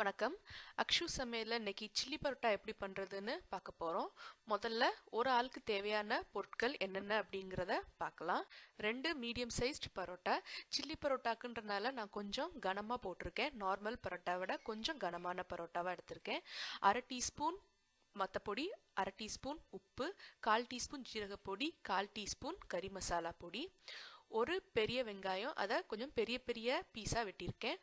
வணக்கம். அக்ஷு சமையலில் இன்னைக்கு சில்லி பரோட்டா எப்படி பண்ணுறதுன்னு பார்க்க போகிறோம் முதல்ல ஒரு ஆளுக்கு தேவையான பொருட்கள் என்னென்ன அப்படிங்கிறத பார்க்கலாம். ரெண்டு மீடியம் சைஸ்ட் பரோட்டா. சில்லி பரோட்டாக்குன்றனால நான் கொஞ்சம் கனமாக போட்டிருக்கேன். நார்மல் பரோட்டாவை விட கொஞ்சம் கனமான பரோட்டாவாக எடுத்திருக்கேன். அரை டீஸ்பூன் மத்தப்பொடி அரை டீஸ்பூன் உப்பு கால் டீஸ்பூன் ஜீரகப்பொடி கால் டீஸ்பூன் கறி மசாலா பொடி. ஒரு பெரிய வெங்காயம் அதை கொஞ்சம் பெரிய பெரிய பீஸாக வெட்டியிருக்கேன்.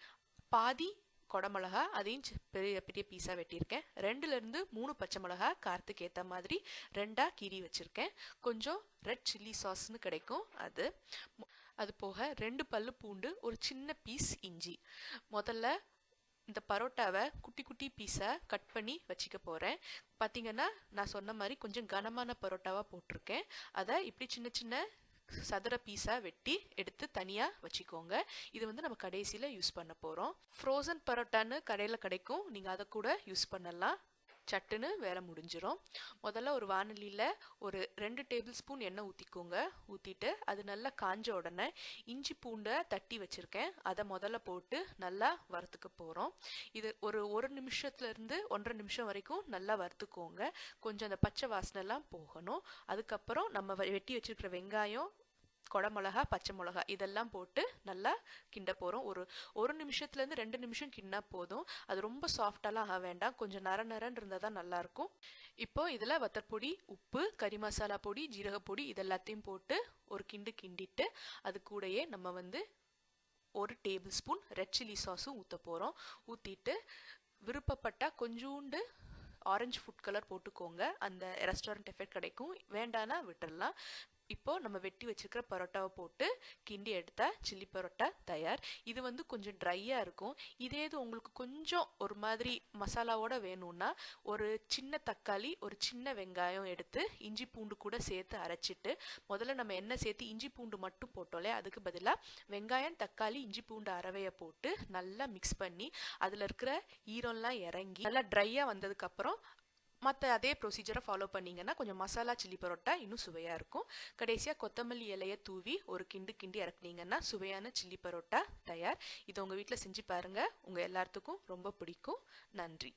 பாதி கொடமிளகா அதையும் இன்ச் பெரிய பெரிய பீஸாக வெட்டியிருக்கேன். ரெண்டுலேருந்து மூணு பச்சை மிளகா காரத்துக்கு ஏற்ற மாதிரி ரெண்டாக கீரி வச்சுருக்கேன். கொஞ்சம் ரெட் சில்லி சாஸ்னு கிடைக்கும் அது. அது போக ரெண்டு பல்லு பூண்டு ஒரு சின்ன பீஸ் இஞ்சி. முதல்ல இந்த பரோட்டாவை குட்டி குட்டி பீஸாக கட் பண்ணி வச்சுக்க போகிறேன் பார்த்தீங்கன்னா நான் சொன்ன மாதிரி கொஞ்சம் கனமான பரோட்டாவாக போட்டிருக்கேன். அதை இப்படி சின்ன சின்ன சதுர பீஸாக வெட்டி எடுத்து தனியாக வச்சுக்கோங்க. இது வந்து நம்ம கடைசியில் யூஸ் பண்ண போகிறோம் ஃப்ரோசன் பரோட்டான்னு கடையில் கிடைக்கும். நீங்கள் அதை கூட யூஸ் பண்ணலாம். சட்டுன்னு வேலை முடிஞ்சிடும் முதல்ல ஒரு வானலியில் ஒரு ரெண்டு டேபிள் ஸ்பூன் எண்ணெய் ஊற்றிக்கோங்க ஊற்றிட்டு அது நல்லா காஞ்ச உடனே இஞ்சி பூண்டை தட்டி வச்சுருக்கேன். அதை முதல்ல போட்டு நல்லா வறுத்துக்க போகிறோம் இது ஒரு ஒரு நிமிஷத்துலேருந்து ஒன்றரை நிமிஷம் வரைக்கும் நல்லா வறுத்துக்கோங்க. கொஞ்சம் அந்த பச்சை வாசனைலாம் போகணும். அதுக்கப்புறம் நம்ம வெட்டி வச்சிருக்கிற வெங்காயம் குடமிளகா பச்சை மிளகா இதெல்லாம் போட்டு நல்லா கிண்ட போகிறோம் ஒரு ஒரு நிமிஷத்துலேருந்து ரெண்டு நிமிஷம் கிண்டா போதும். அது ரொம்ப சாஃப்டாலாம் ஆக வேண்டாம். கொஞ்சம் நர நரன்னு இருந்தால் தான் நல்லாயிருக்கும். இப்போது இதில் வத்தற்பொடி உப்பு கறி மசாலா பொடி ஜீரகப்பொடி இதெல்லாத்தையும் போட்டு ஒரு கிண்டு கிண்டிட்டு அது கூடயே நம்ம வந்து ஒரு டேபிள் ஸ்பூன் ரெட் சில்லி சாஸும் ஊற்ற போகிறோம் ஊற்றிட்டு விருப்பப்பட்டால் கொஞ்சூண்டு ஆரஞ்சு ஃபுட் கலர் போட்டுக்கோங்க. அந்த ரெஸ்டாரண்ட் எஃபெக்ட் கிடைக்கும். வேண்டானா விட்டுறலாம். இப்போ நம்ம வெட்டி வச்சிருக்கிற பரோட்டாவை போட்டு கிண்டி எடுத்தா சில்லி பரோட்டா தயார். இது வந்து கொஞ்சம் ட்ரையாக இருக்கும். இதே இது உங்களுக்கு கொஞ்சம் ஒரு மாதிரி மசாலாவோட வேணும்னா ஒரு சின்ன தக்காளி ஒரு சின்ன வெங்காயம் எடுத்து இஞ்சி பூண்டு கூட சேர்த்து அரைச்சிட்டு முதல்ல நம்ம எண்ணெய் சேர்த்து இஞ்சி பூண்டு மட்டும் போட்டோலே அதுக்கு பதிலாக வெங்காயம் தக்காளி இஞ்சி பூண்டு அரவையை போட்டு நல்லா மிக்ஸ் பண்ணி அதில் இருக்கிற ஈரம்லாம் இறங்கி நல்லா ட்ரையாக வந்ததுக்கப்புறம் மற்ற அதே ப்ரொசீஜரை ஃபாலோ பண்ணிங்கன்னா கொஞ்சம் மசாலா சில்லி பரோட்டா இன்னும் சுவையாக இருக்கும். கடைசியாக கொத்தமல்லி இலையை தூவி ஒரு கிண்டு கிண்டி இறக்குனீங்கன்னா சுவையான சில்லி பரோட்டா தயார். இதை உங்கள் வீட்டில் செஞ்சு பாருங்கள் உங்கள் எல்லாத்துக்கும் ரொம்ப பிடிக்கும். நன்றி.